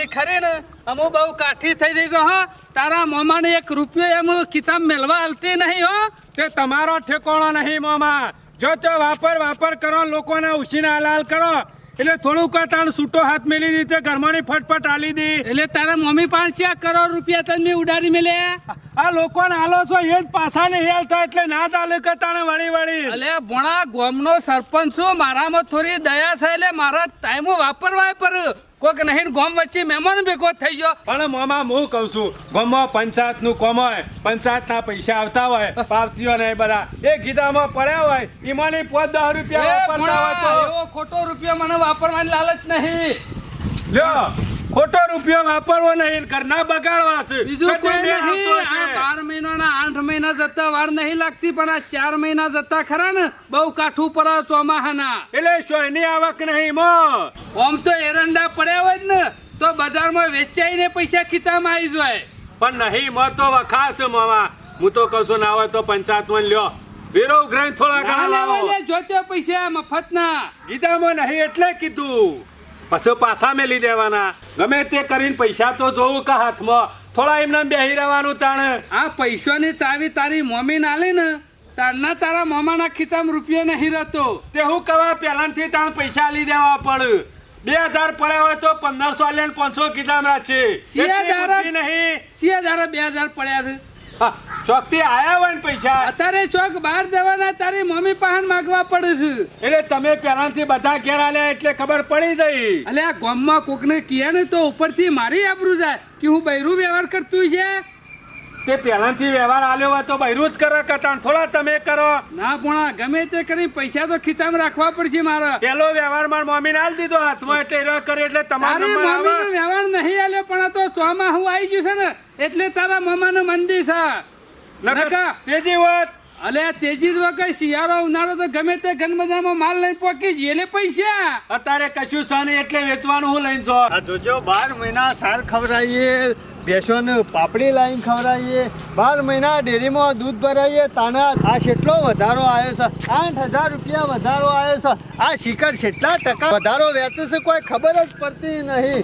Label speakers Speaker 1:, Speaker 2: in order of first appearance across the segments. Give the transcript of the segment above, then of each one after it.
Speaker 1: તારી ખરે ને અમુ બહુ કાઠી થઈ જઈ હો. હા તારા મોમાને એક રૂપિયો એમ કિતાબ મેલવા હલતી નહીં હો.
Speaker 2: તે તમારો ઠેકોણો નહીં મોમા. જો તો વાપર વાપર કરો લોકોને ઉછીના હલાલ કરો. એટલે થોડુંક તાણ છૂટો હાથ મેલી દીધે ઘરમાંની ફટફટ આલી દી.
Speaker 1: એટલે તારા મમ્મી પાંચ કરોડ રૂપિયા તને ઉડાડી મેલે.
Speaker 2: આ લોકોને હાલો છો એ જ પાછા ને હેલ થાય એટલે ના ચાલે કે તાણે વળી વળી.
Speaker 1: એટલે ભણા ગોમનો સરપંચ છું મારામાં થોડી દયા છે એટલે મારા ટાઈમો વાપરવાય પર કોક નહીં ગોમ વચ્ચે મહેમાન ભેગો થઈ ગયો.
Speaker 2: પણ મોમાં હું કહું છું ગામમાં પંચાયતનું કોમ હોય પંચાયત ના પૈસા આવતા હોય પાવતીઓ ને બધા. એ ગીધામાં પડ્યા હોય ઈમાની પોત દસ રૂપિયા વાપરતા હોય તો.
Speaker 1: એવો ખોટો રૂપિયો મને વાપરવાની લાલચ નહીં.
Speaker 2: લ્યો. ખોટો રૂપિયો વાપરવો નહીં ઘરના બગાડવા છે.
Speaker 1: બીજું કોઈ નહીં. આ બાર મહિનાના આઠ મહિના જતા વાર નહીં લાગતી પણ આ ચાર મહિના જતા ખરા ને બહુ કાઠું પડે ચોમાહાના.
Speaker 2: એટલે સોયની આવક નહીં મો.
Speaker 1: આમ તો એરંડા પડ્યા હોય ને તો બજારમાં વેચાઈને પૈસા ખીચામાં આવી જાય.
Speaker 2: પણ નહીં મો તો વખાસ મોવા. હું તો કશું ના હોય તો પંચાયતમાં લ્યો. વેરો ઉઘરાઈને થોડા ઘણા લાવો.
Speaker 1: જોતે પૈસા મફતના.
Speaker 2: ગીતામાં નહીં એટલે કીધું. પછી પાછા મેલી દેવાના. ગમે તે કરીને પૈસા તો જોવું કે હાથમાં. થોડા એમને બેહી રહેવાનું તાણે.
Speaker 1: આ પૈસાની ચાવી તારી મમ્મી ના લે ને? તારના તારા મામાના ખીચામાં રૂપિયો નહીં રહેતો.
Speaker 2: તે હું કવા પહેલાથી તાણ પૈસા લઈ દેવા પડે બે હજાર પડ્યા હોય તો પંદરસો લે પાંચસો એટલી
Speaker 1: દારા-
Speaker 2: નહીં.
Speaker 1: બે હજાર પડ્યા છે?
Speaker 2: ચોકથી આયા હોય ને પૈસા?
Speaker 1: અત્યારે ચોક બહાર જવાના તારી મમ્મી પાહન માંગવા પડે છે.
Speaker 2: એટલે તમે પહેલાથી બધા ઘેર આલ્યા એટલે ખબર પડી ગઈ.
Speaker 1: એટલે આ ગામમાં કોકને કહે ને તો ઉપરથી મારી આબરૂ જાય કે હું બૈરું વ્યવહાર કરતું છે?
Speaker 2: તે પહેલાથી વ્યવહાર આલ્યો હોય તો બૈરું જ કરે કતા થોડા તમે કરો.
Speaker 1: ના પણ ગમે તે કરી પૈસા તો ખીચામાં રાખવા પડશે મારે.
Speaker 2: પેલો વ્યવહાર માર મમ્મીને આલ દીધો હાથમાં એટલે એરો કર્યો એટલે તમારો
Speaker 1: મમ્મી વ્યવહાર નહીં આલ્યો પણ આ તો ચોમાં હું આવી ગયું છે ને એટલે તારા મમ્માનું મંદિર છે. નકા.
Speaker 2: તેજી હોત.
Speaker 1: અલે તેજી જ વખત શિયાળો ઉનાળો તો ગમે તે ઘન બજારમાં માલ લઈને પોકી જઈએ એટલે પૈસા.
Speaker 2: અત્યારે કશું છે નહીં એટલે વેચવાનું હું લઈને છો
Speaker 3: આ જોજો બાર મહિના સાર ખવડાવીએ ભેંસોને પાપડી લાઈન ખવડાવીએ. બાર મહિના ડેરીમાં દૂધ ભરાઈએ. તાના આ કેટલો વધારો આવ્યો છે. આઠ હજાર રૂપિયા વધારો આવ્યો છે. આ શિખર કેટલા ટકા વધારો વેચે છે કોઈ ખબર જ પડતી નહીં.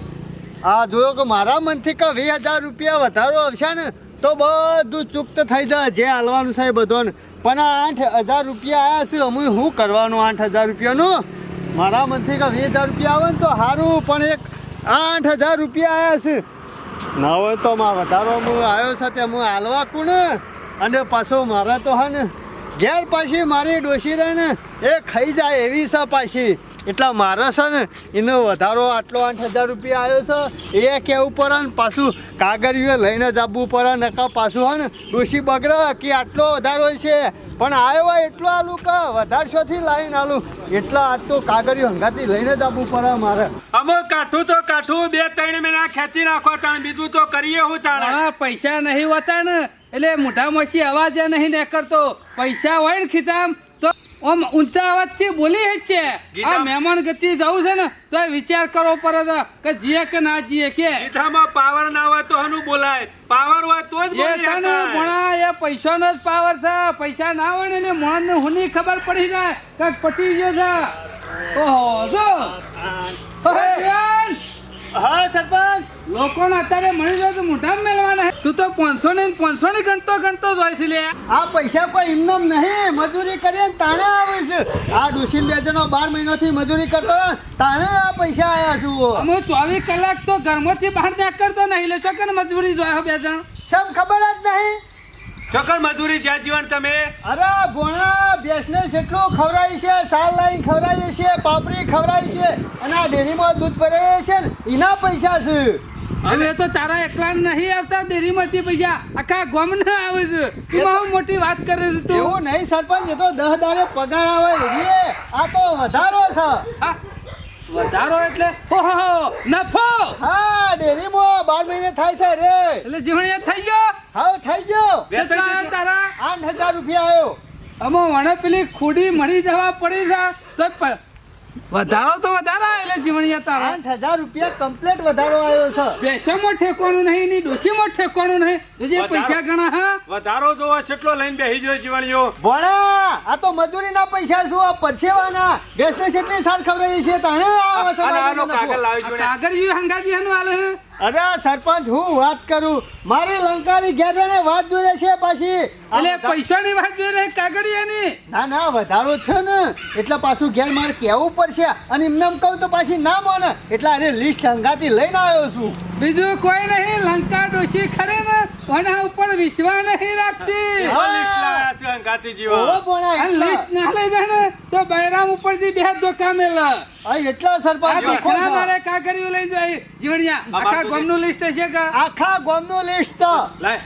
Speaker 3: આ જોયો કે મારા મનથી કે વીસ હજાર રૂપિયા વધારો આવશે ને, તો બધું ચુપ્ત થઈ જાય. જે હાલવાનું છે એ બધોને. પણ આ આઠ હજાર રૂપિયા આવ્યા છે. અમે શું કરવાનું આઠ હજાર રૂપિયાનું? મારા મનથી કે વીસ હજાર રૂપિયા આવે ને તો સારું. પણ એક આઠ હજાર રૂપિયા આવ્યા છે. ના હોય તો માં વધારો હું આવ્યો તે હું હાલવા કુણ? અને પાછો મારા તો હા ને, ઘેર પાછી મારી ડોસી રહે ને, એ ખાઈ જાય એવી છે પાછી. એટલા મારા છે ને, એનો વધારો આટલો આઠ હજાર રૂપિયા આવ્યો છે, એ કહેવું પડે ને, પાછું કાગળિયું લઈને જ પડે નકા પાછું હા ને ડોસી બગડે, કે આટલો વધારો છે? પણ આવ્યો હોય એટલો આલું કે વધારશોથી લાવીને આલું. એટલા આજ તો કાગળીઓ હંગાથી લઈને જ આપવું પડે મારે.
Speaker 2: અમે કાઠું તો કાઠું બે ત્રણ મહિના ખેંચી નાખો તાણ બીજું તો કરીએ હું તાણ.
Speaker 1: હા પૈસા નહીં હોતા ને એટલે મોઢા મસી અવાજ નહીં નીકળતો. પૈસા હોય ને ખીચામ આમ ઊંચા અવાજથી બોલી છે. આ મહેમાન ગતિ જવું છે ને તો વિચાર કરવો પડે છે કે જીએ કે ના જીએ કે.
Speaker 2: ગીતામાં પાવર ના હોય તો હનું બોલાય. પાવર હોય તો જ
Speaker 1: એ
Speaker 2: બોલી
Speaker 1: ને. ભણા એ પૈસાનો જ પાવર છે. પૈસા ના હોય ને એટલે મોણને હુની ખબર પડી જાય. કે પટી ગયો છે. ઓહો જો
Speaker 3: હા સરપંચ!
Speaker 1: લોકોને અત્યારે મળી જાય તો મોઢામાં મેળવાના તું તો પાંચસો ને પાંચસો ને ગણતો ગણતો જ હોય છે લે
Speaker 3: આ પૈસા કોઈ એમનેમ નહીં. મજૂરી કરીએ ને તાણે આવે છે. આ ડોશી બે જણો બાર મહિનાથી મજૂરી કરતો તાણે આ પૈસા આવ્યા છું
Speaker 1: અમે ચોવીસ કલાક તો ઘરમાંથી બહાર ત્યાં કરતો નહીં. લે ચોકન મજૂરી જોયા બે જણ.
Speaker 3: સમ ખબર જ નહીં?
Speaker 2: ચોક્કસ મજૂરી જ્યાં જીવન તમે?
Speaker 3: અરે ભોણા ભેંસને જેટલું ખવડાવી છે સાલ લાઈન ખવડાવીએ છે પાપડી ખવડાવી છે અને આ ડેરીમાં દૂધ ભરાઈએ છે ને એના પૈસા છે.
Speaker 1: હવે તો તારા એકલા નહીં આવતા ડેરીમાંથી પૈસા આખા ગોમ ના આવે છે. તું હું મોટી વાત કરે છે તું.
Speaker 3: એવું નહીં સરપંચ એ તો દહ દાડે પગાર આવે એવી આ તો વધારો છે.
Speaker 2: હા,
Speaker 1: વધારો એટલે હો હો હો, નફો.
Speaker 3: હા ડેરીમાં બાર મહિને થાય છે રે.
Speaker 1: એટલે જીવણીયા થઈ ગયો?
Speaker 3: હા થઈ ગયો.
Speaker 1: કેટલા તારા?
Speaker 3: આઠ હજાર રૂપિયા આવ્યો.
Speaker 1: અમો વણે પેલી ખુડી મળી જવા પડી છે. તો વધારો તો વધારો એટલે જીવણિયા તારા.
Speaker 3: આઠ હજાર રૂપિયા કમ્પ્લેટ વધારો આવ્યો છે.
Speaker 1: પૈસામાં ઠેકવાનું નહીં ની ડોશીમાં ઠેકવાનું નહીં. જે પૈસા ગણા હા?
Speaker 2: વધારો જોવા છેટલો લઈને બેહી જોઈ જીવણીઓ.
Speaker 3: ભોળા આ તો મજૂરીના પૈસા શું? આ પરસેવાના. ભેંસને છેટલી સાર ખવડાવી છે તાણે આ
Speaker 2: કાગળ લાવી
Speaker 1: કાગળ જેવું હંગાજી હનુ આલે હે.
Speaker 3: અરે સરપંચ હું વાત કરું. મારી લંકાની ઘેરને વાત જોડે છે પાછી.
Speaker 1: એટલે પૈસાની વાત જોઈ રહે કાગળિયાની?
Speaker 3: ના ના વધારો છે ને. એટલે પાછું ઘેર મારે કહેવું પડશે. અને એમને એમ કહું તો પાછી ના મોને. એટલે અરે લિસ્ટ લંકાથી લઈને આવ્યો છું.
Speaker 1: બીજું કોઈ નહીં લંકા ડોશી ખરે ને. આના ઉપર વિશ્વાસ નહીં રાખતી.
Speaker 2: લિસ્ટ
Speaker 1: ના લઈ જાય ને તો બૈરામ ઉપરથી બે ધોકા મેલ
Speaker 3: એટલા સરપંચ છો.
Speaker 1: મારે કાગળિયું લઈને જાય. જીવણિયા આખા
Speaker 2: તો
Speaker 1: લિસ્ટ છે કે?
Speaker 3: આખા ગોમનું લિસ્ટ.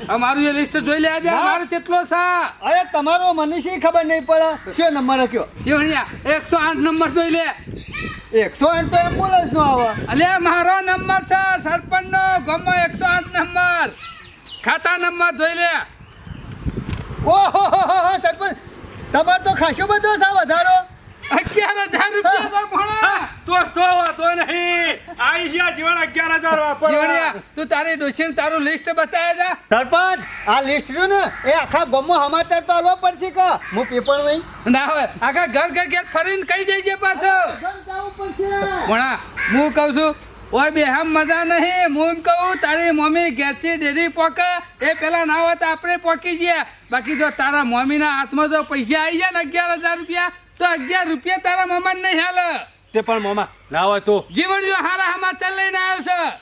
Speaker 1: અમારું એ લિસ્ટ જોઈ લે આજે
Speaker 3: ના.
Speaker 1: અમારો કેટલો સા
Speaker 3: અરે તમારો મને ખબર નહીં પડે. શું નંબર કયો
Speaker 1: જીવણિયા એકસો આઠ નંબર જોઈ લે.
Speaker 3: એકસો આઠ તો એમ્બ્યુલન્સ નો આવે.
Speaker 1: અલે મારો નંબર છે સરપંચ નો ગમો એકસો આઠ નંબર. ખાતા નંબર જોઈ લે.
Speaker 3: ઓહો હો, હો, હો, સરપંચ તમારે તો ખાસો બધો છે વધારો.
Speaker 1: અગિયાર હજાર રૂપિયા તો ભણા.
Speaker 2: તો તો વાતો નહીં. આવી ગયા જીવન અગિયાર હજાર વાપરવા.
Speaker 1: તું તારી ડોશીને તારું લિસ્ટ બતાવે જા.
Speaker 3: સરપંચ આ લિસ્ટ જો ને એ આખા ગમો સમાચાર તો આલો પડશે કે? હું પેપર નહીં.
Speaker 1: ના હોય આખા ઘર ઘર ઘેર ફરીને કહી દેજે પાછો.
Speaker 3: જવું પડશે.
Speaker 1: ભણા હું કહું છું ઓય બેહમ મજા નહીં. હું કહું તારી મમ્મી ઘેરથી ડેરી પોકે. એ પેલા ના હોય તો આપણે પોકી જઈએ બાકી જો તારા મમ્મીના હાથમાં જો પૈસા આવી જાય ને અગિયાર હજાર રૂપિયા તો અગિયાર રૂપિયા તારા મમ્મા નહીં હાલે.
Speaker 2: તે પણ મમ્મા ના હોય તો.
Speaker 1: જીવન જો હારા સમાચાર લઈને આવ્યો છે.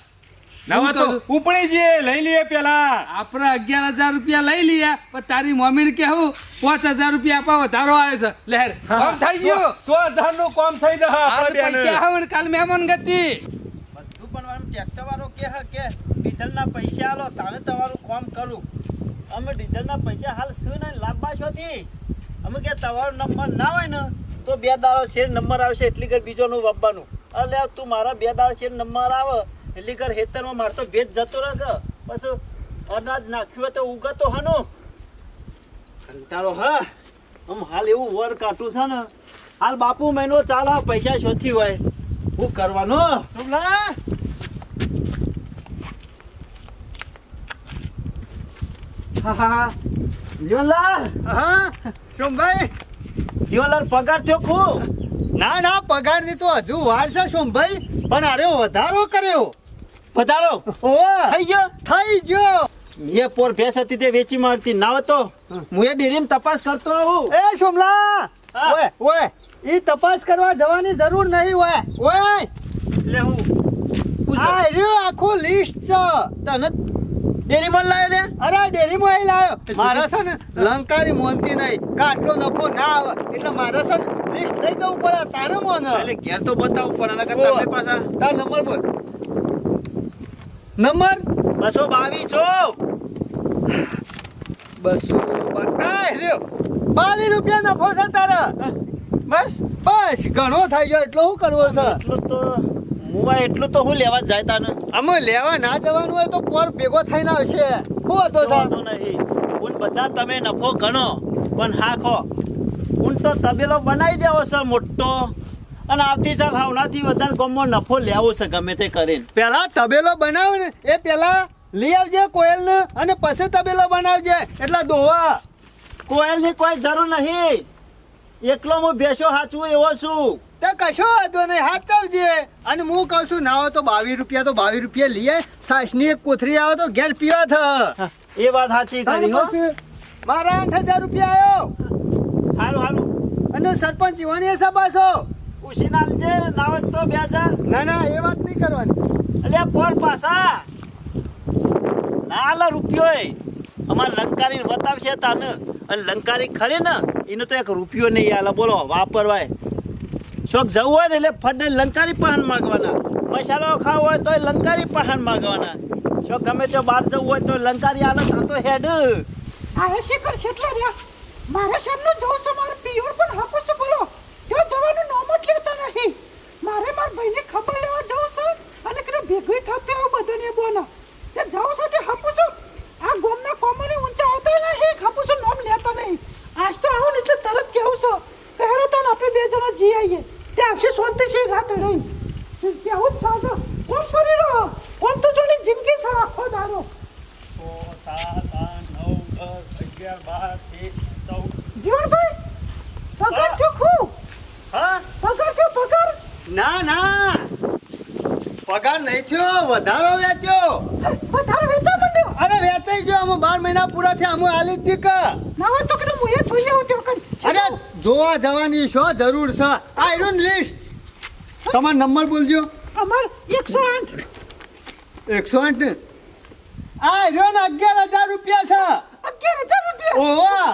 Speaker 2: ના હોય તો
Speaker 1: હું
Speaker 2: ઉપડી જઈએ લઈ લઈએ પેલા.
Speaker 1: આપણે અગિયાર હજાર રૂપિયા લઈ લઈએ પણ તારી મમ્મીને કેવું પાંચ હજાર રૂપિયા આપવા વધારો આવ્યો છે. લહેર કામ થઈ ગયું.
Speaker 2: સો હજારનું કામ થઈ.
Speaker 1: પૈસા આવે કાલ મહેમાન ગતિ.
Speaker 4: બધું પણ આમ ટ્રેક્ટર વાળો કે હે કે, ડીઝલના પૈસા આલો, તારે તમારું કામ કરું. અમે ડીઝલના પૈસા હાલ શું ને લાંબા છોથી અમે કે તમારો નંબર ના હોય ને, તો બે દાડો શેર નંબર આવશે, એટલી ઘર બીજોનું વાપવાનું અલે તું મારા બે દાડો શેર નંબર આવે, એટલી ઘર હેતરમાં મારતો ભેજ જતો રહે બસ અનાજ નાખ્યું હોય તો ઉગતો હનો. કંટાળો, હા? આમ હાલ એવું વર કાઢું છે ને, હાલ બાપુ મહિનો ચાલે પૈસા શોધી હોય. હું કરવાનું
Speaker 3: શુભલા
Speaker 4: હા હા જીવનલાલ
Speaker 3: હા સોમભાઈ
Speaker 4: જીવનલાલ પગાર થયો ખૂબ.
Speaker 3: ના ના પગારની તો હજુ વાર છે સોમભાઈ પણ અરે વધારો કર્યો.
Speaker 4: વધારો?
Speaker 3: ઓ
Speaker 4: થઈ ગયો?
Speaker 3: થઈ ગયો.
Speaker 4: એ પોર ભેંસ હતી તે વેચી મારતી. ના હતો હું. એ ડેરીમાં તપાસ કરતો આવું.
Speaker 3: એ સોમલા. ઓય ઓય ઈ તપાસ કરવા જવાની જરૂર નહીં ઓય ઓય.
Speaker 4: એટલે હું
Speaker 3: આ રહ્યું આખું લિસ્ટ છે.
Speaker 4: તને ડેરીમાં લાવ્યો ને
Speaker 3: અરે ડેરીમાં માં લાવ્યો મારા છે ને લંકારી મોનતી નહીં. કાટલો નફો ના આવે. એટલે મારા છે ને લિસ્ટ લઈ જવું પડે તાણે મોન.
Speaker 4: એટલે ઘેર તો બતાવું પડે એના કરતા ભાઈ પાછા.
Speaker 3: તાર નંબર બોલ. નંબર?
Speaker 4: બસો બાવીસ છો.
Speaker 3: બસો બાવીસ. રૂપિયા નફો છે તારા.
Speaker 4: બસ.
Speaker 3: બસ ઘણો થઈ ગયો. એટલો શું કરવો છે?
Speaker 4: એટલો તો મુવા એટલું તો હું લેવા જાય તાને?
Speaker 3: અમે લેવા ના જવાનું હોય તો પોર ભેગો થઈને આવશે. હું હતો
Speaker 4: વાંધો નહીં. હું બધા તમે નફો ગણો. પણ હા ખો ઉન તો તબેલો બનાવી દેવો છે મોટો. અને આવતી સાલ હાવનાથી વધારે ગામમાં નફો લેવો છે ગમે તે કરીને.
Speaker 3: પેલા તબેલો બનાવ ને એ પેલા લઈ આવજે કોયલ ને અને પછી તબેલો બનાવજે. એટલે દોવા.
Speaker 4: કોયલની કોઈ જરૂર નહીં. એકલો હું ભેસો હાચવું એવો છું.
Speaker 3: તે કશો વાંધો નહીં હાથ ચાલજે અને હું કહું છું ના તો બાવીસ રૂપિયા તો બાવીસ રૂપિયા લઈએ સાસની એક કોથરી આવે તો ઘેર પીવા થ.
Speaker 4: એ વાત સાચી કરી હો.
Speaker 3: મારા આઠ હજાર રૂપિયા આવ્યો
Speaker 4: હાલો હાલો.
Speaker 3: અને સરપંચ જીવાની સબાસો
Speaker 4: ઉશીના છે ના હોય તો બે હજાર.
Speaker 3: ના ના એ વાત નહીં કરવાની.
Speaker 4: અલ્યા પર પાસા ના આલા રૂપિયો અમાર લંકારી બતાવશે તાને. અને લંકારી ખરે ને એનો તો એક રૂપિયો નહીં આલા. બોલો વાપરવાય. શોખ જવું હોય ને એટલે ફટ લંકારી પહાણ માગવાના. મસાલો ખાવો હોય તો લંકારી પહાણ માગવાના. શોખ ગમે તે બહાર જવું હોય તો લંકારી આલો તા તો હેડ.
Speaker 5: આવે શેખર શેટલા રહ્યા. મારે શેમનું જવું છે, મારે પિયોર પણ હાકું છું, બોલો. તેઓ જવાનું નામ જ લેતા નહીં. મારે મારા ભાઈને ખબર લેવા જવું છે અને કે ભેગું થતું એવું બધું ને બોલો. તે જાઉં છે તે હાપું છું. આ ગોમના કોમની ઊંચા આવતા નહીં હાપું છું, નામ લેતા નહીં. આજ તો આવું એટલે તરત કેવું છે? પહેરો તો આપણે બે જણા જી આવીએ. આવશે શાંતિથી રાત રહી ત્યાં જ સાધો. કોમ ફરી રહ્યો? કોમ તો જોની જિંદગી સા આખો દારો
Speaker 4: સો? સાત આઠ નવ દસ અગિયાર બાર તેર ચૌદ
Speaker 5: જીવનભાઈ પગાર ક્યો ખૂબ?
Speaker 4: હા?
Speaker 5: પગાર ક્યો પગાર?
Speaker 3: ના ના. પગાર નહીં થયો વધારો વેચ્યો.
Speaker 5: વધારો વેચો મને
Speaker 3: અરે વેચાઈ ગયો. આમ બાર મહિના પૂરા થયા. આમ આલી જ દીક
Speaker 5: ના હોય તો કે હું એ જોઈએ હું વખત
Speaker 3: અરે જોવા જવાની શું જરૂર છે? આયરન લિસ્ટ તમારો નંબર બોલજો.
Speaker 5: અમાર એકસો આઠ.
Speaker 3: એકસો આઠ ને? આયરન અગિયાર હજાર રૂપિયા છે.
Speaker 5: અગિયાર હજાર રૂપિયા?
Speaker 3: ઓહો.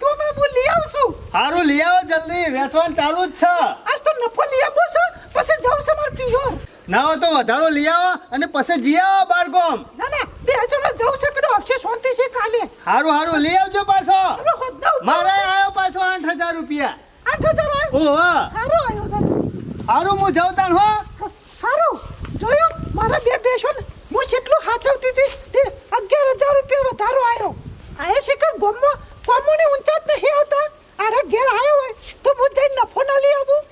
Speaker 5: તો મેં લઈ આવશું.
Speaker 3: સારું લઈ આવો જલ્દી. વેચવાનું ચાલુ જ છે.
Speaker 5: આજ તો નફો લઈ આવો છો. પછી જાવ છે મારે પિયોર
Speaker 3: ના હો તો વધારો લઈ આવો અને પછી જી આવો બારગોમ
Speaker 5: ના ના. બે હજાર જાવ છે કે આપશે શાંતિ છે કાલે.
Speaker 3: સારું સારું લઈ આવજો પાછો. મારે આવ્યો પાછો આઠ હજાર રૂપિયા.
Speaker 5: આઠ હજાર? આવ્યો
Speaker 3: ઓહો
Speaker 5: સારો આવ્યો
Speaker 3: સારું હું જાઉં તાણ હો.
Speaker 5: સારું જોયું? મારા બે બેસો ને હું જેટલું હાચવતી હતી તે અગિયાર હજાર રૂપિયા વધારો આવ્યો આ એ શિખર ગોમો ગોમોની ઊંચા જ નહીં આવતા? અરે ઘેર આવ્યો હોય તો હું જઈને નફો ના લઈ આવું.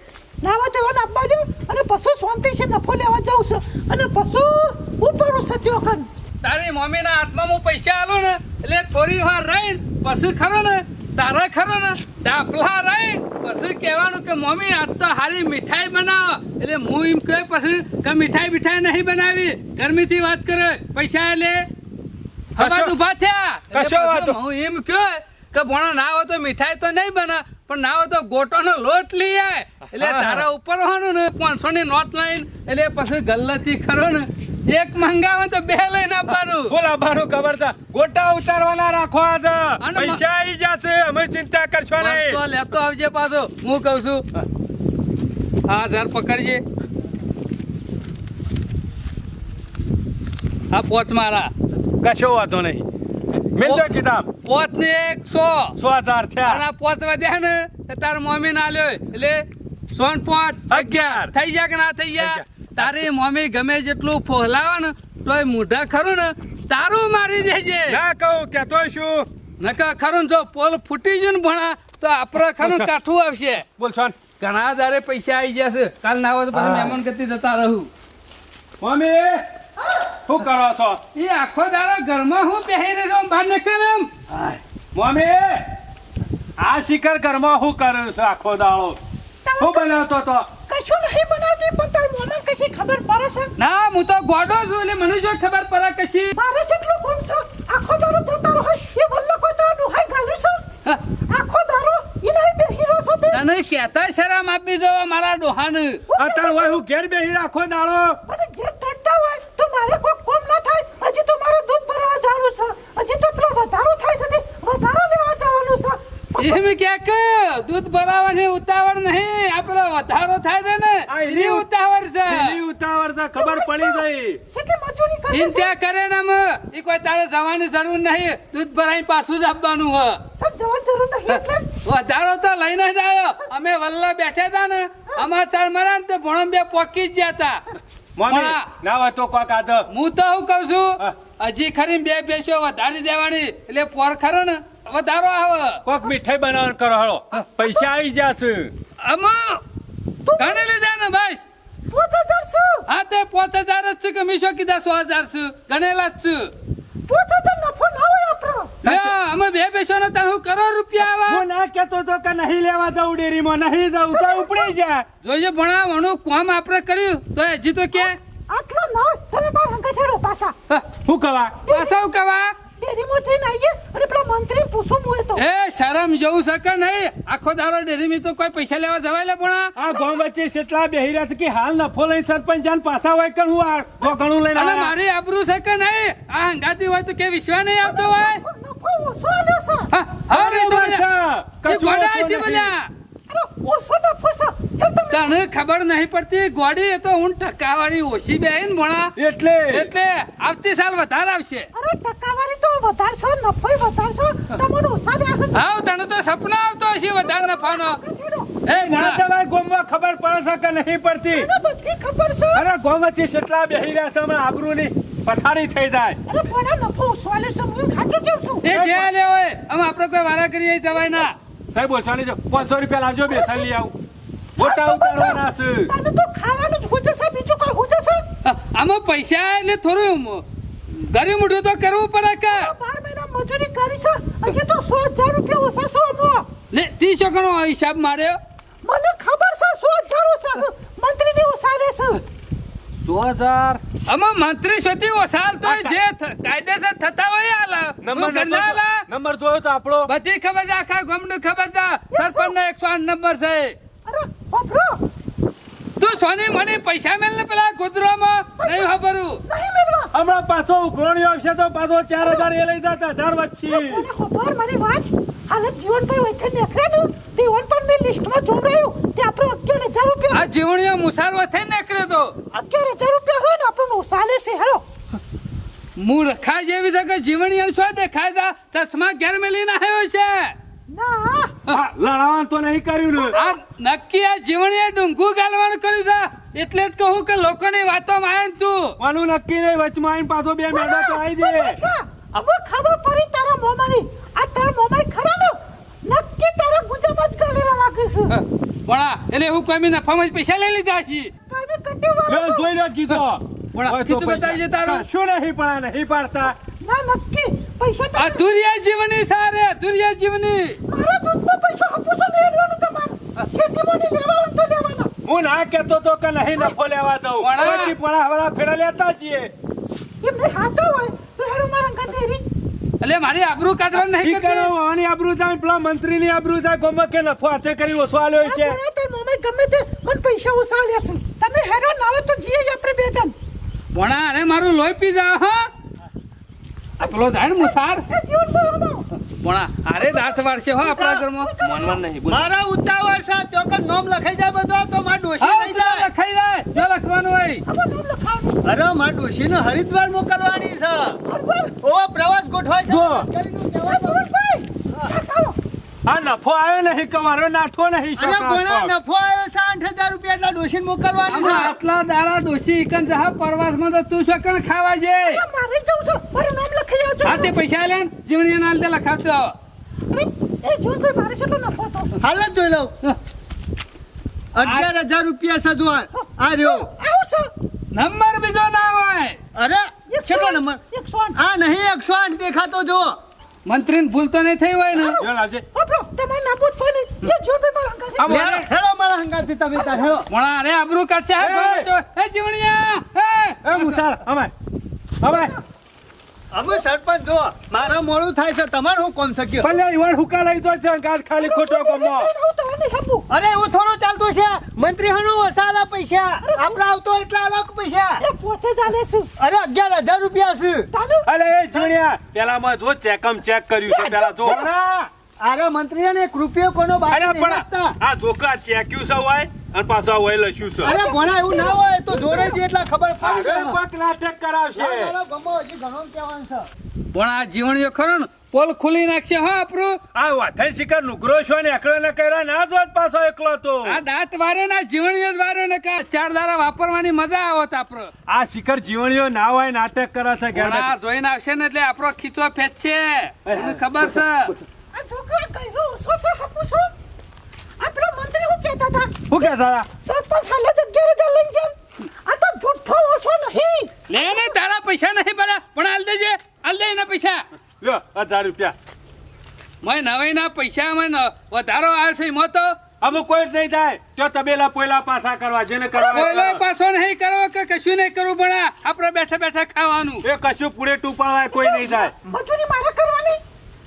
Speaker 5: લાવા તેવાને આપવા દો અને પશુ શાંતિ છે નફો લેવા જાઉં છું. અને પશુ ઉપર સત્યો ખન
Speaker 1: તારી મમ્મીના હાથમાં હું પૈસા આલું ને એટલે થોડી વાર રહીને પશુ ખરો ને. તારા ખરો ને? ડાપલા રહી. પછી કહેવાનું કે મમ્મી આજ તો હારી મીઠાઈ બનાવો. એટલે હું એમ કહે પછી કે મીઠાઈ મીઠાઈ નહીં બનાવી. ગરમીથી વાત કરે પૈસા એટલે હવા ઊભા થયા. હું એમ કહે કે ભણા ના હોય તો મીઠાઈ તો નહીં બને પણ ના હોય તો ગોટોનો લોટ લઈ આય. એટલે. તારા ઉપર હોવાનું ને પાંચસો ની નોટ લઈને એટલે પછી ગલ્લાથી ખરો ને એક મંગાવો તો બે લઈને આપવાનું
Speaker 2: બોલા ભારું ખબર છે. ગોટા ઉતારવાના રાખો આજ પૈસા આવી જશે અમે ચિંતા કરશો
Speaker 1: તો લેતો આવજે પાછો. હું કઉ છું હા. હજાર પકડજે. આ પોચ મારા.
Speaker 2: કશો વાંધો નહીં. મિલ દો કિતાબ
Speaker 1: પોચ ને એક સો
Speaker 2: સો હજાર થયા.
Speaker 1: અને પોચ વધ્યા ને તાર મમ્મી ના લ્યો એટલે સોન પોચ.
Speaker 2: અગિયાર.
Speaker 1: થઈ ગયા કે ના થઈ ગયા?
Speaker 2: અગિયાર.
Speaker 1: તારી મમ્મી ગમે જેટલું ફોહલાવે ને તોય મોઢા ખરું ને તારું મારી દેજે.
Speaker 2: ના કહું કેતો શું
Speaker 1: નકા ખરું જો પોલ ફૂટી ગયું ને ભણા તો આપણે ખરું કાઠું આવશે.
Speaker 2: બોલ છોન
Speaker 1: ઘણા દારે પૈસા આવી જશે કાલ ના હોય તો પછી મહેમાન કરતી જતા રહું.
Speaker 2: મમ્મી શું કરો છો?
Speaker 1: એ આખો દારો ઘરમાં હું પહેરી રહ્યો બહાર નીકળે એમ.
Speaker 2: મમ્મી આ શિખર ઘરમાં શું કરે છે આખો દાડો? શું બનાવતો તો
Speaker 5: કશું નહીં બનાવતી પણ તાર પડે છે?
Speaker 1: ના હું તો ગોડો છું એટલે મને જો ખબર પડે કશી
Speaker 5: મારે જેટલું ગુમ છે આખો દારો જતો હોય એ ભલ્લો કોઈ તો ડુહાઈ ગાલું છે. આખો દારો ઈ બે હીરો સાથે. છે
Speaker 1: તને કહેતા શરમ આપી જો મારા ડોહાને.
Speaker 2: અત્યારે હોય હું ઘેર બે હીરા આખો દાડો
Speaker 5: મને ઘેર ટટ્ટા હોય તો મારે કોઈ કોમ ના થાય. હજી તો મારો દૂધ ભરાવા જાણું છે. હજી તો પેલો વધારો થાય છે વધારો લેવા જવાનું છે.
Speaker 1: એમ ક્યાંક દૂધ ભરાવાની ઉતાવળ નહીં આપણો વધારો થાય છે ને ઉતાવળ છે.
Speaker 2: તો ખબર પડી ગઈ.
Speaker 1: ચિંતા કરે ને એ કોઈ તારે જવાની જરૂર નહીં. દૂધ ભરાઈ પાછું જ આપવાનું
Speaker 5: એટલે?
Speaker 1: વધારો તો લઈને જ આવ્યો. અમે વલ્લા બેઠા હતા ને. અમાચાર મરા ને તો ભણો બે પોકી જ ગયા હતા.
Speaker 2: મમ્મી
Speaker 1: ભણા.
Speaker 2: ના હોય તો કોક આદ.
Speaker 1: હું તો હું કઉ છું? હજી ખરી બે પેશો વધારી દેવાની. એટલે પોર ખરો ને. વધારો આવે.
Speaker 2: કોક મીઠાઈ બનાવવાનું કરો હળો પૈસા આવી જશે
Speaker 1: અમે ગણી લીધા ને બસ.
Speaker 5: પાંચ હજાર
Speaker 1: હા તે પાંચ હજાર જ છે કે મીશો કીધા સો હજાર છે? ગણેલા જ
Speaker 5: પાંચ હજાર નફો ના હોય આપણો.
Speaker 1: છે હે, અમે બે બેસો નો તાર હું કરોડ રૂપિયા આવે.
Speaker 2: હું ના કેતો તો કે નહીં લેવા દઉં ડેરીમાં નહીં દઉં તો ઉપડી જાય.
Speaker 1: જોઈએ ભણાવવાનું કોમ આપણે કર્યું તો હજી તો કે.
Speaker 5: આટલો ના તમે બાર હંગા થેડો પાછા.
Speaker 1: હા,
Speaker 2: કવા
Speaker 1: પાછા હું કવા
Speaker 5: ડેરીમાં જઈને આવીએ અને પેલા મંત્રી પૂછું હું એ તો
Speaker 1: એ શરમ જવું શકે નહીં? આખો દારો ડેરી તો કોઈ પૈસા લેવા જવાય લે ભણા?
Speaker 2: આ ગામ વચ્ચે કેટલા બેહી રહ્યા છે કે હાલ નફો લઈને સરપંચ જાન પાછા હોય કે હું આ ઘણું લઈને
Speaker 1: અને મારી આબરૂ છે કે નહીં? આ હંગાતી હોય તો કે વિશ્વાસ નહીં આવતો હોય?
Speaker 5: નફો ઓછો આલ્યો છે
Speaker 1: હા, હા, એ તો
Speaker 2: બરોબર
Speaker 1: બધા- તને ખબર નહીં પડતી ગોડી એ તો હું ટકાવાળી ઓછી બે ભણા
Speaker 2: એટલે?
Speaker 1: એટલે આવતી સાલ વધારે આવશે.
Speaker 5: અરે ટકાવારી તો વધારશો નફો વધારશો. તમને ઓછા લે
Speaker 1: હા તને તો સપના આવતો હશે વધારે નફાનો. એ
Speaker 2: ના
Speaker 1: ભણા,
Speaker 2: તમારે ગોમવા ખબર પડે છે કે નહીં પડતી?
Speaker 5: બધી ખબર છે.
Speaker 2: અરે ગોમચી કેટલા બેહી રહ્યા છે હમણાં આબરૂની પથારી થઈ જાય.
Speaker 5: અરે પણ નફો ઓછો આલ્યો છે હું ખાતું કેમ છું?
Speaker 1: એ જે લે હોય આમ આપણે કોઈ વારા કરીએ દવાઈ ના
Speaker 2: સાહેબ બોલશો લેજો જો પાંચસો રૂપિયા લાવજો બેસન લઈ આવું. મોટા ઉતારવાના છે.
Speaker 5: તને તો ખાવાનું જ હુજે છે બીજું કઈ હુજે છે
Speaker 1: આમાં પૈસા એટલે થોડું ગરી મોઢું તો કરવું પડે કે?
Speaker 5: બાર મહિના મજૂરી કરી છે હજી તો સો હજાર રૂપિયા ઓછા છો અમો
Speaker 1: લે ત્રીસો ગણો હિસાબ માર્યો
Speaker 5: મને ખબર છે સો હજાર ઓછા મંત્રીની ઓછા લે છે
Speaker 2: સો દો હજાર
Speaker 1: આમાં મંત્રી સુધી ઓસાલ તો જે કાયદેસર થતા હોય હાલ.
Speaker 2: નંબર નંબર જોયો તો આપણો.
Speaker 1: બધી ખબર છે આખા ગામનું ખબર છે. નો એકસો આઠ નંબર છે.
Speaker 5: અરે
Speaker 1: તું સોની મને પૈસા મેલ ને પેલા ગોદરામાં? નહીં ખબરું
Speaker 2: હમણાં પાછો ઉઘરોણી આવશે તો પાછો ચાર હજાર એ લઈ જતા હજાર વચ્ચે.
Speaker 5: ખબર? વાત? હાલત જીવનભાઈ વૈથે નીકળ્યા નું તે વન પણ મેં લિસ્ટમાં જોઈ રહ્યું. તે આપણો અગિયાર રૂપિયા
Speaker 1: આ જીવણીઓ મુસારવા થઈ નીકળ્યો તો.
Speaker 5: અગિયાર હજાર રૂપિયા હોય ને આપણો સાલે છે હેલો.
Speaker 1: હું રખા જેવી છે કે જીવણીઓ શું દેખાય છે ચશ્મા ઘેર મેલીને આવ્યો છે.
Speaker 5: ના.
Speaker 2: લડાવાનું તો નહીં કર્યું ને.
Speaker 1: આ નક્કી આ જીવણીએ ડુંગું ગાલવાનું કર્યું છે. એટલે જ કહું કે લોકોની વાતોમાં આવે ને તું.
Speaker 2: માનું નક્કી નહીં વચમાં આવીને પાછો બે મેડા આવી દે
Speaker 5: હવે ખબર પડી તારા મોમાની આ તારા મોમાઈ ખરા ને? નક્કી તારા ગુજામાં જ ગળેલા લાગે છે.
Speaker 1: પણ એટલે હું કોઈ નફામાં જ પૈસા લઈ લીધા છે?
Speaker 5: કાંઈ બી વાળો
Speaker 2: જોઈ લો કીધો
Speaker 1: પણ કીધું બતાવી તારું.
Speaker 2: શું નહીં પણ નહીં પાડતા?
Speaker 5: ના નક્કી. પૈસા તો
Speaker 1: અધુરિયા જીવની સારે અધુરિયા જીવની.
Speaker 5: મારા દૂધમાં પૈસા આપું છું ને લેવાનું તમારે. ખેતીમાં નહીં લેવા તો લેવાના.
Speaker 2: હું ના કેતો તો કે નહીં નફો લેવા જાઉં.
Speaker 1: પણ
Speaker 2: પછી પડા હવડા ફેરા લેતા જઈએ.
Speaker 5: એમને હાચો હોય તો હેડો મારા ઘર ડેરી
Speaker 1: એટલે મારી આબરૂ કાઢવાનું નહીં
Speaker 2: કરો,
Speaker 1: કરતી.
Speaker 2: આની આબરૂ થાય પેલા મંત્રીની આબરૂ થાય ગમે કે નફો હાથે કરી ઓછો આલ્યો છે.
Speaker 5: તાર ગમે તે મને પૈસા ઓછા છે. તમે હેરો ના હોય તો જીએ આપણે બે જણ.
Speaker 1: ભણા અરે મારું લોહી પી જા હા. આ પેલો જાય ને મુસાર. ભણા અરે દાંત વાળશે હો આપણા ઘરમાં.
Speaker 2: મન નહીં બોલ.
Speaker 3: મારા ઉતાવળ છે તો કે નોમ લખાઈ જાય બધો તો માર ડોશી લઈ જાય.
Speaker 1: લખાઈ જાય જો લખવાનું હોય.
Speaker 5: નોમ નામ લખાવવાનું.
Speaker 3: અરે માર ડોશીને હરિદ્વાર મોકલવાની છે. ઓ પ્રવાસ ગોઠવાય છે.
Speaker 5: આ
Speaker 2: નફો આવ્યો નહીં કમારો મારો નાઠો નહીં
Speaker 3: અરે
Speaker 2: છોકરા
Speaker 3: નફો આવ્યો છે આઠ હજાર રૂપિયા એટલા ડોશીને મોકલવાની છે.
Speaker 1: આટલા દાડા ડોશી ઇકન જહા પરવાસમાં તો તું શકન ખાવા
Speaker 5: જે મારે જવું છે. મારું નામ લખાઈ આવજો.
Speaker 1: હા તે પૈસા લે જીવણી નાલ લીધે લખાતો આવો.
Speaker 5: અરે, એ જીવનભાઈ મારે કેટલો નફો તો.
Speaker 3: હાલ જ જોઈ લઉં. અગિયાર હજાર રૂપિયા છે જો આ રહ્યો.
Speaker 1: નંબર બીજો ના હોય.
Speaker 3: અરે કેટલો નંબર?
Speaker 5: એકસો આઠ.
Speaker 3: આ નહીં એકસો આઠ દેખાતો જો
Speaker 1: મંત્રીને ભૂલ તો નહીં થઈ હોય ને?
Speaker 2: જો લાવજે.
Speaker 5: આપણો તમારે નાબૂદ કોઈ નહીં. જે મારા
Speaker 3: હેડો, હેડો મારા હંગાથી તમે તાર હેડો
Speaker 1: ભણા અરે આબરૂ કાઢશે હે
Speaker 2: એ!
Speaker 1: ગમે તો. એ જીવણીયા એ!
Speaker 2: એ મુસાર અમાય અમાય
Speaker 3: હવે સરપંચ જો મારા મોડું થાય છે તમારે હું કોમ શક્યો?
Speaker 2: ભલે ઈવાર હુકા લઈ દો છે ગાત ખાલી ખોટો
Speaker 5: આપું.
Speaker 3: અરે એવું થોડું ચાલતું છે. મંત્રી હણું વસાલા પૈસા. આપણે આવતો એટલા અલગ પૈસા.
Speaker 5: પોચે ચાલે છે.
Speaker 3: અરે અગિયાર હજાર રૂપિયા છે.
Speaker 2: અરે એ જુણિયા પેલા પેલામાં જો ચેકમ ચેક કર્યું છે પેલા જો.
Speaker 3: અરે મંત્રી ને એક રૂપિયો કોનો બાકી નહીં રાખતા.
Speaker 2: આ જોકા ચેક્યું છે હોય અને પાછા હોય લખ્યું છે?
Speaker 3: અરે ભણા એવું ના હોય તો જોડે જ એટલા ખબર પડી જાય.
Speaker 2: કોક નાટક કરાવશે.
Speaker 3: ચાલો, ગમો, હજી ઘણો કહેવાનું છે.
Speaker 1: પણ આ જીવણીઓ ખરો ને પોલ ખુલી નાખશે હો આપણું?
Speaker 2: આ વાથઈ શિકાર નુગરો છો ને એકલો ને કર્યા ના જો પાછો એકલો તો.
Speaker 1: આ દાંત વારે ના જીવણીઓ જ વારે ને કા ચાર ધારા વાપરવાની મજા આવત આપણો.
Speaker 2: આ શિખર જીવણીઓ ના હોય નાટક કરે છે
Speaker 1: આ જોઈને આવશે ને એટલે આપણો ખીચો ફેંચશે. ખબર છે?
Speaker 5: આ છોકરા છે આપું છું આ પેલો મંત્રી હું કહેતા હતા?
Speaker 2: હું કહેતા હતા?
Speaker 5: સરપંચ હાલે જગ્યાએ ચાલે છે આ તો જુઠ્ઠો ઓછો નહીં.
Speaker 1: લે ને તારા પૈસા નહીં પડ્યા પણ હાલ દેજે હાલ દે એના પૈસા.
Speaker 2: લ્યો હજાર રૂપિયા.
Speaker 1: મેં નવાઈના પૈસા માં વધારો આવ્યો છે એમાં તો.
Speaker 2: અમુક કોઈ જ નહીં થાય. તો તબેલા પોયલા પાછા કરવા જેને કરવા પોયલો
Speaker 1: પાછો નહીં કરવો કે કશું નહીં કરવું પણ આપણે બેઠા બેઠા ખાવાનું.
Speaker 2: એ કશું પૂરે ટૂંપાળવાય કોઈ નહીં થાય.
Speaker 5: મજૂરી મારે કરવાની.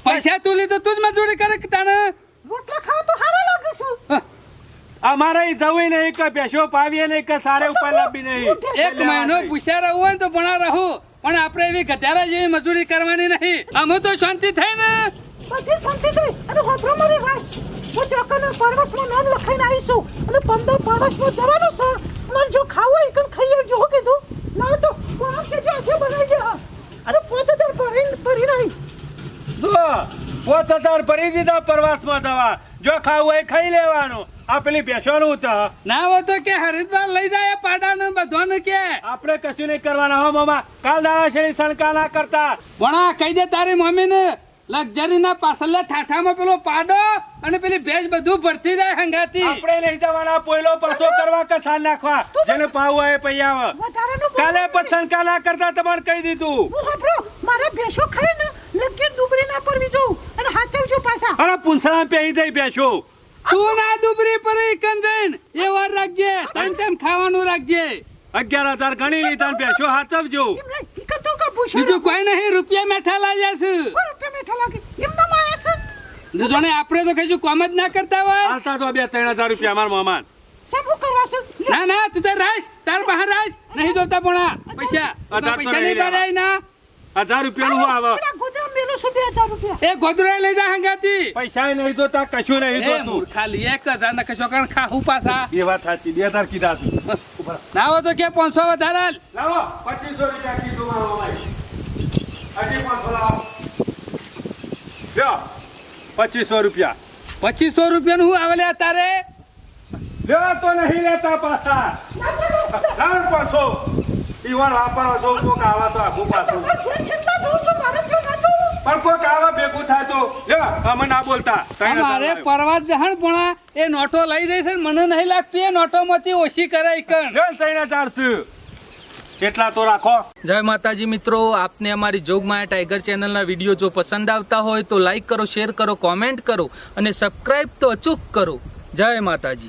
Speaker 1: પૈસા તું લીધું તું જ મજૂરી કરે કે તાને
Speaker 5: રોટલા ખાવા તો હારા લાગે છે.
Speaker 2: અમારે જવું નહીં કે બેસો પાવીએ નહીં કે સારે ઉપર લાંબી નહીં.
Speaker 1: એક મહિનો પૂછ્યા રહું હોય તો ભણા રહું. પણ આપણે એવી ગધારા જેવી મજૂરી કરવાની નહીં. આમ તો શાંતિ થઈ ને.
Speaker 5: બધી શાંતિ થઈ. અને મારી વાત. હું ચોકાના પરવસમાં નામ લખાઈને આવીશું અને પંદર પરવસમાં જવાનું છે. મને જો ખાવું હોય એકમ ખાઈ આવજો હું કીધું. ના તો કોણ કે જો બનાવી અને પોતે તો ભરી ભરી નહીં.
Speaker 2: જો પોત હજાર ભરી દીધા પ્રવાસમાં દવા. જો ખાવું હોય ખાઈ લેવાનું. આ પેલી બેસવાનું તો
Speaker 1: ના હોય તો કે હરિદ્વાર લઈ જાય પાડા ને બધાને કે.
Speaker 2: આપણે કશું નહીં કરવાના હો મામા. કાલ દાડા શેરી સણકા ના કરતા?
Speaker 1: ભણા કહી દે તારી મમ્મી ને લક્ઝરી ના પાછળના ઠાઠામાં પેલો પાડો અને પેલી ભેજ બધું ભરતી જાય હંગાતી.
Speaker 2: આપણે નહીં જવાના પોયલો પાછો કરવા કે સાલ નાખવા? જેને પાવું હોય
Speaker 5: વધારાનું
Speaker 2: કાલે શણકા કરતા તમારે કહી દીધું.
Speaker 5: હું મારે ભેંસો ખાય ને લગીન ડુબરી ના પરવી પાછા
Speaker 2: અરે પૂંછડા પહેરી દઈ બેસો.
Speaker 1: તું ના દુબરી પર કંદન. એ વાર રાખજે. તન તેમ ખાવાનું રાખજે.
Speaker 2: અગિયાર હજાર ગણી લીધા તન બેસો હાચવજો
Speaker 1: બીજું કોઈ નહીં રૂપિયા મેઠા લાગ્યા છે.
Speaker 5: રૂપિયા મેઠા લાગે? માયા છે?
Speaker 1: જોને આપણે તો કશું કોમ જ ના કરતા હોય.
Speaker 2: હાલતા તો બે ત્રણ હજાર રૂપિયા અમારા મામાન
Speaker 5: સાબુ કરવા છે?
Speaker 1: ના ના તું તાર રાજ. તાર બહાર રાજ. નહીં જોતા પણ. પૈસા. પૈસા
Speaker 2: નહીં
Speaker 1: ભરાય ના.
Speaker 2: હજાર રૂપિયાનું શું આવે.
Speaker 5: મેલું છે બે રૂપિયા.
Speaker 1: એ ગોદરા લઈ જા હંગાતી.
Speaker 2: પૈસા નહીં જોતા કશું નહીં
Speaker 1: એ
Speaker 2: જોતું.
Speaker 1: મૂર્ખા લી ના કશો કારણ ખાહું પાછા.
Speaker 2: એ વાત સાચી બે કીધા છે.
Speaker 1: ના હોય તો કે પાંચસો વધારે હાલ.
Speaker 2: લાવો પચીસો રૂપિયા કીધું મારો ભાઈ. હજી પાંચસો લાવો. લ્યો પચીસો રૂપિયા.
Speaker 1: પચીસો રૂપિયાનું શું આવે લે તારે
Speaker 2: લ્યો તો નહીં લેતા પાછા. લાવ પાંચસો. ઈવન વાપરવા જો કોક આવા તો આખું પાછું
Speaker 5: આ થોડી ચિંતા જોઉં છું મારે જો ના જોઉં
Speaker 2: પણ કોઈક આવા ભેગું થાય તો અમે ના બોલતા.
Speaker 1: મારે
Speaker 2: લાવ્યો.
Speaker 1: જહણ પણ એ નોટો લઈ જઈશ ને મને નહીં લાગતું એ નોટો માંથી ઓછી કરાય કણ.
Speaker 2: ત્રણ હજાર કેટલા તો રાખો.
Speaker 6: જય માતાજી મિત્રો આપને અમારી જોગમાયા ટાઈગર ચેનલના વીડિયો જો પસંદ આવતા હોય તો લાઈક કરો શેર કરો કોમેન્ટ કરો અને સબસ્ક્રાઈબ તો અચૂક કરો. જય માતાજી.